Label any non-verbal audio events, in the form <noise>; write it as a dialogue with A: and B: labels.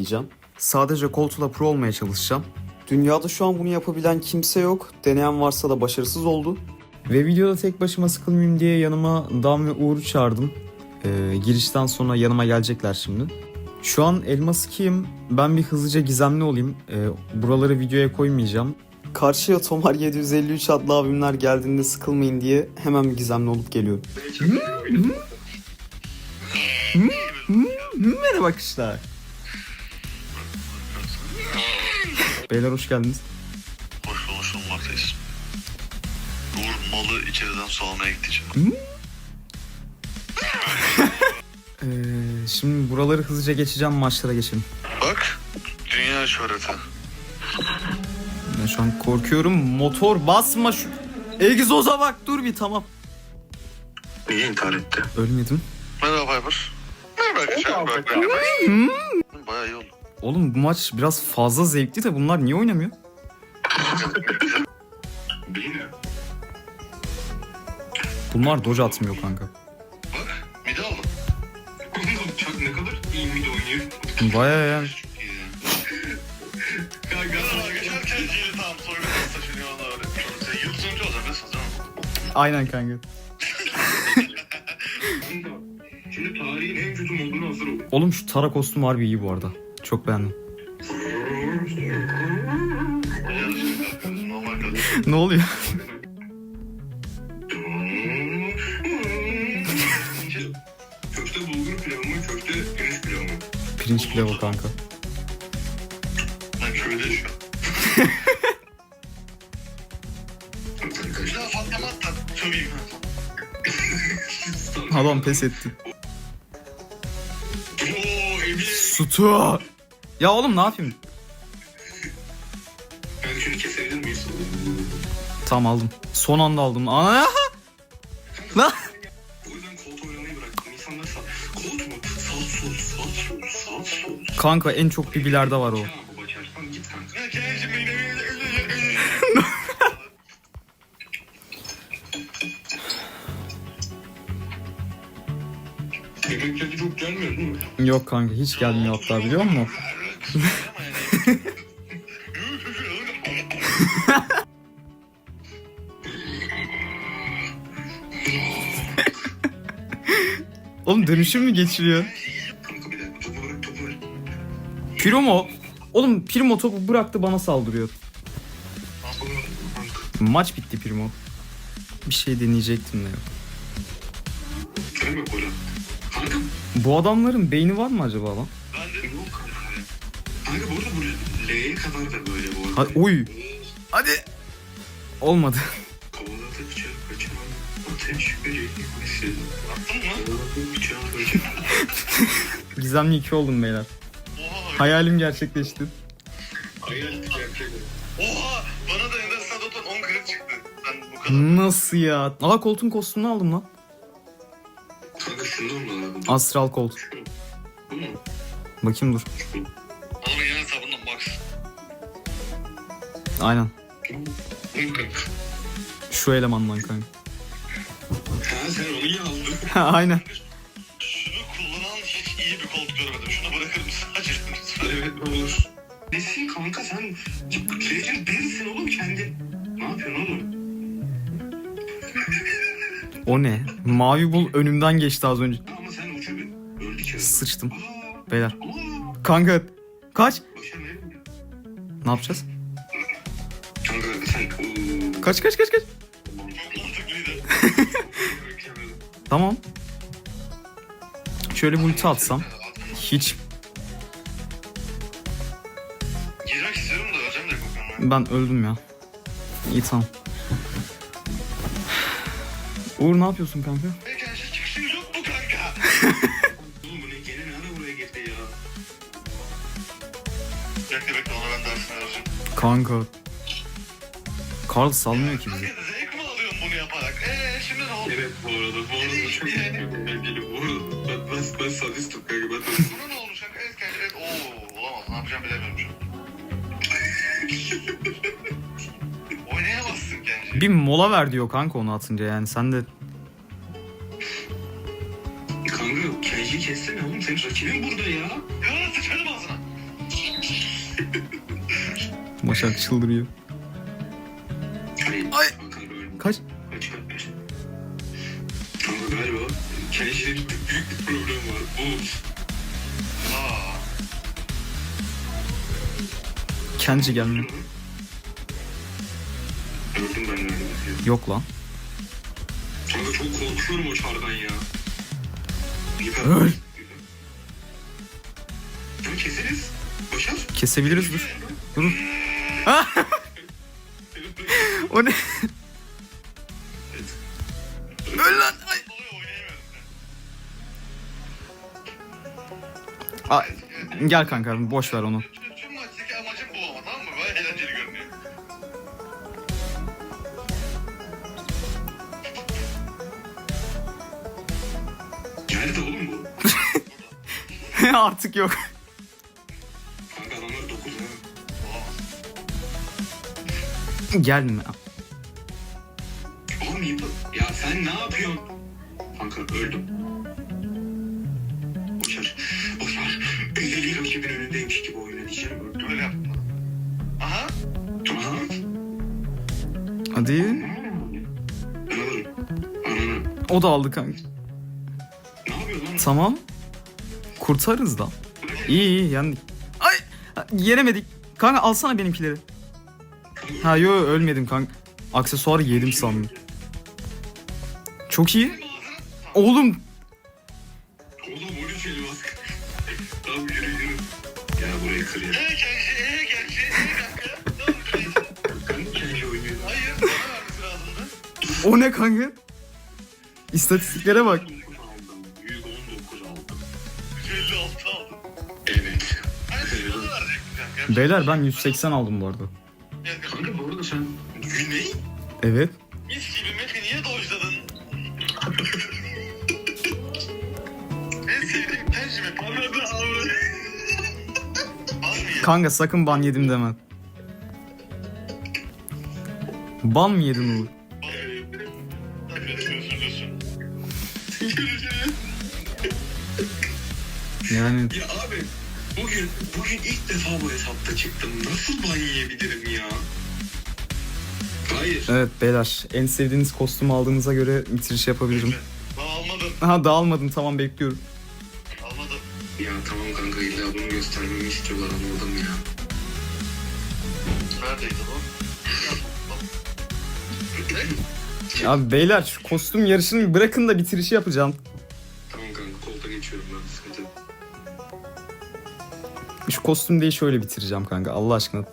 A: diyeceğim. Sadece koltuğla pro olmaya çalışacağım. Dünyada şu an bunu yapabilen kimse yok. Deneyen varsa da başarısız oldu. Ve videoda tek başıma sıkılmayayım diye yanıma Dam ve Uğur'u çağırdım. Ee, girişten sonra yanıma gelecekler şimdi. Şu an elma sıkayım. Ben bir hızlıca gizemli olayım. Ee, buraları videoya koymayacağım. Karşıya Tomar 753 adlı abimler geldiğinde sıkılmayın diye hemen bir gizemli olup geliyorum. Merhaba kışlar. Beyler hoş geldiniz.
B: Hoş bulmuş olmaktayız. Uğur malı içeriden almaya gitti canım.
A: Ee, şimdi buraları hızlıca geçeceğim maçlara geçelim.
B: Bak dünya şöhreti.
A: Ben şu an korkuyorum. Motor basma şu... Egzoza bak dur bir tamam.
B: Niye intihar etti?
A: Ölmedim.
B: Merhaba Piper. Merhaba arkadaşlar. Bak ben Bayağı iyi oldu.
A: Oğlum bu maç biraz fazla zevkli de bunlar niye oynamıyor?
B: Değil mi?
A: Bunlar doge atmıyor kanka.
B: Bak mide aldım. Çok ne kadar iyi mide oynuyor.
A: Baya ya.
B: Kanka tam öyle. Sen yıl sonucu?
A: Aynen kanka. <laughs>
B: Şimdi tarihin en kötü moduna hazır ol.
A: Oğlum şu Tara kostüm harbi iyi bu arada. Çok beğendim. Ne oluyor?
B: Pirinç pilavı mı?
A: Kanka.
B: Ben köyde şu.
A: Adam pes etti.
B: Oo.
A: Sutu. Ya oğlum ne yapayım?
B: Ben şunu kesebilir miyiz?
A: Tamam aldım. Son anda aldım. Ana! Lan!
B: O yüzden koltuğu oynamayı bıraktım. İnsanlar sağ... Kolt mu? Sağ sol, sağ sol, sağ sol.
A: Kanka en çok bibilerde var o.
B: Yemekleri çok gelmiyor değil mi?
A: Yok kanka hiç gelmiyor hatta biliyor musun? <laughs> Oğlum dönüşüm mü geçiriyor? Primo. Oğlum Primo topu bıraktı bana saldırıyor. Maç bitti Primo. Bir şey deneyecektim de yok. Bu adamların beyni var mı acaba lan?
B: Kanka bu arada bu L'ye kadar da böyle bu arada.
A: Hadi, oy. Hadi. Olmadı.
B: Kovalada bıçağı kaçıran ateş böceği misin? Attın mı? <laughs>
A: Gizemli 2 oldum beyler.
B: Oha.
A: Hayalim gerçekleşti.
B: Hayal gerçek. Oha! Bana da Ender Sadot'tan 10 kırık çıktı. Ben bu kadar.
A: Nasıl ya? Aa koltuğun kostümünü aldım lan.
B: Kanka şundan mı abi?
A: Astral kolt.
B: Bu mu?
A: Bakayım dur. Aynen. Şu elemandan kanka.
B: Ha sen onu iyi aldın. <laughs>
A: Aynen.
B: Şunu kullanan hiç iyi bir koltuk görmedim. Şunu bırakır mısın? <laughs> Acele Evet olur. Nesin kanka sen Legend değilsin oğlum kendin. Ne yapıyorsun oğlum?
A: O ne? Mavi bul önümden geçti az önce.
B: Ama sen öldük ya.
A: Sıçtım.
B: Aa,
A: Beyler.
B: aa,
A: Kanka. Kaç.
B: başa ne?
A: Ne yapacağız? Kaç kaç kaç kaç. <laughs> Tamam. Şöyle bir ulti atsam. Hiç.
B: Girmek istiyorum da öleceğim de kokuyorum.
A: Ben öldüm ya. İyi tamam. Uğur ne yapıyorsun kanka?
B: Gerçi çıkışın yok mu kanka? <laughs> Oğlum bu ne? Gene ne ara buraya girdi ya? Bekle bekle ona ben dersini vereceğim.
A: Kanka. Karl salmıyor ki bizi.
B: Zevk mi alıyorsun bunu yaparak? Eee şimdi ne oldu?
C: Evet bu arada bu arada çok eğlenceli bu arada ben, ben, ben sadistim kanka ben de
B: Buna ne olmuş kanka? Evet kanka evet. Oo olamaz. Ne yapacağım bilemiyorum şu an. <laughs> Oynayamazsın Genci.
A: Bir mola ver diyor kanka onu atınca yani sen de
C: Kanka Kenji'yi kessene oğlum senin rakibin burada ya
B: Ya sıçarım ağzına. <laughs>
A: Başak çıldırıyor. Kaç?
C: Kaç kaç. Kanka galiba Kenji'de büyük bir problem var. Bu
B: Aa.
A: Kenji gelmiyor.
C: Öldüm ben öldüm.
A: Yok lan.
C: Kanka çok korkuyorum o çardan ya.
A: Öl.
C: Ya keseriz. Başar.
A: Kesebiliriz dur. Dur. <laughs> o ne? Ay, Gel kanka boş ver onu.
B: Tüm, tüm maçtaki amacım bu ama tamam mı? Böyle eğlenceli görünüyor.
C: Nerede oğlum bu? <laughs>
A: Artık yok.
C: Kanka adamlar 9 ha.
A: Gelme.
C: Oğlum iyi bak. Ya sen ne yapıyorsun? Kanka öldüm.
A: Hadi. O da aldı kanka. Tamam. Kurtarırız da. İyi iyi yendik. Ay yenemedik. Kanka alsana benimkileri. Ha yo ölmedim kanka. Aksesuar yedim sandım. Çok iyi. Oğlum <laughs> o ne kanka? İstatistiklere bak.
C: 119 aldım. 119 aldım.
B: 156 aldım.
C: Evet.
B: Kanka.
A: Beyler ben 180 aldım bu arada.
B: Kanka.
C: Bu arada sen Güney?
A: Evet.
B: Mis gibi Mep'i niye dojladın? en sevdiğim Kenji Mep. Anladı ya?
A: Kanka sakın ban yedim deme. Ban mı yedin Uğur? Yani
C: Ya abi bugün bugün ilk defa bu hesapta çıktım. Nasıl ban yiyebilirim ya? Hayır.
A: evet beyler en sevdiğiniz kostümü aldığınıza göre bitiriş yapabilirim.
B: Daha almadım.
A: Ha dağılmadım tamam bekliyorum.
B: Almadım.
C: Ya tamam kanka illa bunu göstermemi istiyorlar anladım ya.
B: Neredeydi bu?
A: Ya beyler şu kostüm yarışını bırakın da bitirişi yapacağım. Şu kostüm değil şöyle bitireceğim kanka Allah aşkına.